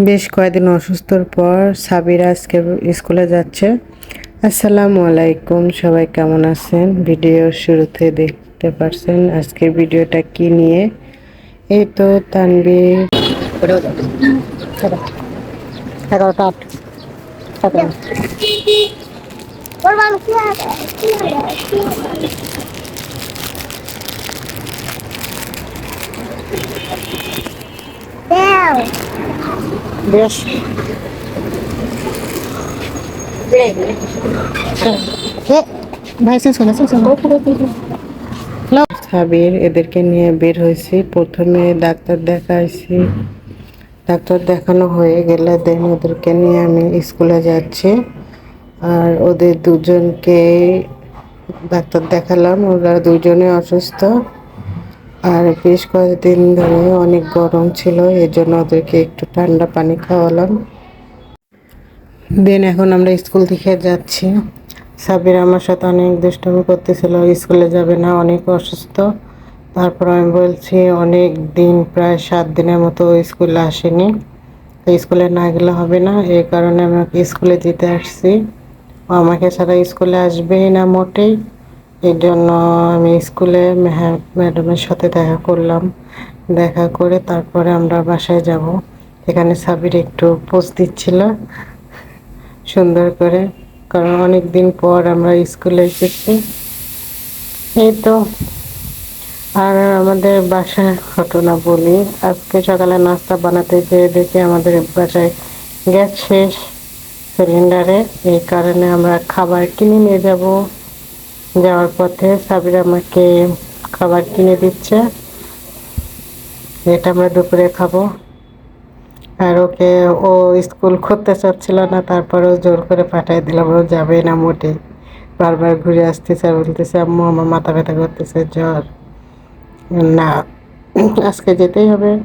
বেশ কয়েকদিন অসুস্থর পর সাবিরা আজকে স্কুলে যাচ্ছে। আসসালামু আলাইকুম, সবাই কেমন আছেন? ভিডিও শুরুতে দেখতে পারছেন আজকের ভিডিওটা কি নিয়ে? এই তো তানবি এগারোটা আট। ওর মাম কি আছে কি আছে দাও বেশ। সাবির এদেরকে নিয়ে বের হয়েছি। প্রথমে ডাক্তার দেখাইছি। ডাক্তার দেখানো হয়ে গেলে দেন ওদেরকে নিয়ে আমি স্কুলে যাচ্ছি। আর ওদের দুজনকে ডাক্তার দেখালাম। ওরা দুজনে অসুস্থ। আর বেশ কয়েকদিন ধরে অনেক গরম ছিল এর জন্য ওদেরকে একটু ঠান্ডা পানি খাওয়ালাম। দেন এখন আমরা স্কুল থেকে যাচ্ছি। সাবির আমার সাথে অনেক দুষ্টামি করতেছিল, স্কুলে যাবে না, অনেক অসুস্থ। তারপর আমি বলছি, অনেক দিন, প্রায় সাত দিনের মতো স্কুলে আসেনি। তো স্কুলে না গেলে হবে না এই কারণে আমি স্কুলে দিতে আসছি। আমাকে ছাড়া স্কুলে আসবেই না মোটেই। এই জন্য আমি স্কুলে ম্যাডামের সাথে দেখা করলাম। দেখা করে তারপরে আমরা বাসায় যাব। এখানে সাবির একটু পোজ দিচ্ছিল সুন্দর করে, কারণ অনেক দিন পর আমরা স্কুলে এসেছি। এই তো। আর আমাদের বাসায় ঘটনা বলি। আজকে সকালে নাস্তা বানাতে যেয়ে দেখি আমাদের বাসায় গ্যাস শেষ সিলিন্ডারে। এই কারণে আমরা খাবার কিনে নিয়ে যাব। যাওয়ার পথে সাবির আমাকে খাবার কিনে দিচ্ছে। এটা আমরা দুপুরে খাব। আর ওকে ও স্কুল করতে চাচ্ছিল না তারপরেও জোর করে পাঠিয়ে দিলাম ও যাবে না মোটে। বারবার ঘুরে আসতেছে আর বলতেছে, আম্মু, আমার মাথা ব্যথা করতেছে, জ্বর। না, আজকে যেতেই হবে।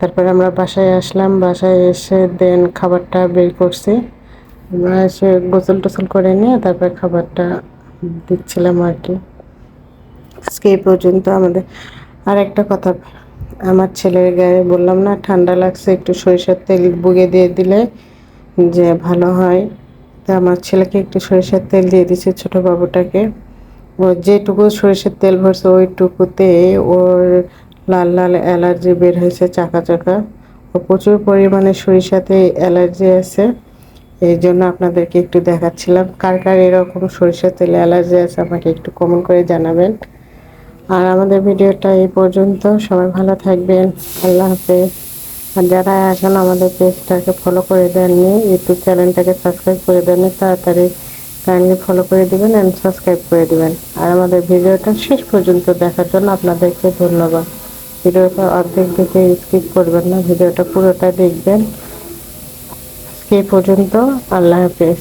তারপরে আমরা বাসায় আসলাম। বাসায় এসে দেন খাবারটা বের করছি। আমরা এসে গোসল টোসল করে নিয়ে তারপর খাবারটা দিচ্ছিলাম আর কি। আজকে এই পর্যন্ত আমাদের আর একটা কথা, আমার ছেলের গায়ে বললাম না, ঠান্ডা লাগছে, একটু সরিষার তেল বুগে দিয়ে দিলে যে ভালো হয়। তা আমার ছেলেকে একটু সরিষার তেল দিয়ে দিচ্ছে ছোটো বাবুটাকে। ও যেটুকু সরিষার তেল ভরছে ওইটুকুতে ওর লাল লাল অ্যালার্জি বের হয়েছে, চাকা চাকা। ও প্রচুর পরিমাণে সরিষাতে অ্যালার্জি আছে। এই জন্য আপনাদেরকে একটু দেখাচ্ছিলাম। কার কার এরকম সরিষার তেলে অ্যালার্জি আছে আমাকে একটু কমেন্ট করে জানাবেন। আর আমাদের ভিডিওটা এই পর্যন্ত। সবাই ভালো থাকবেন। আল্লাহ হাফেজ। আর যারা এখন আমাদের পেজটাকে ফলো করে দেননি ইউটিউব চ্যানেলটাকে সাবস্ক্রাইব করে দেননি, তাড়াতাড়ি কাইন্ডলি ফলো করে দিবেন অ্যান্ড সাবস্ক্রাইব করে দিবেন। আর আমাদের ভিডিওটা শেষ পর্যন্ত দেখার জন্য আপনাদেরকে ধন্যবাদ। ভিডিওটা অর্ধেক দিকে স্কিপ করবেন না। ভিডিওটা পুরোটা দেখবেন। এই পর্যন্ত আল্লাহ হাফেজ।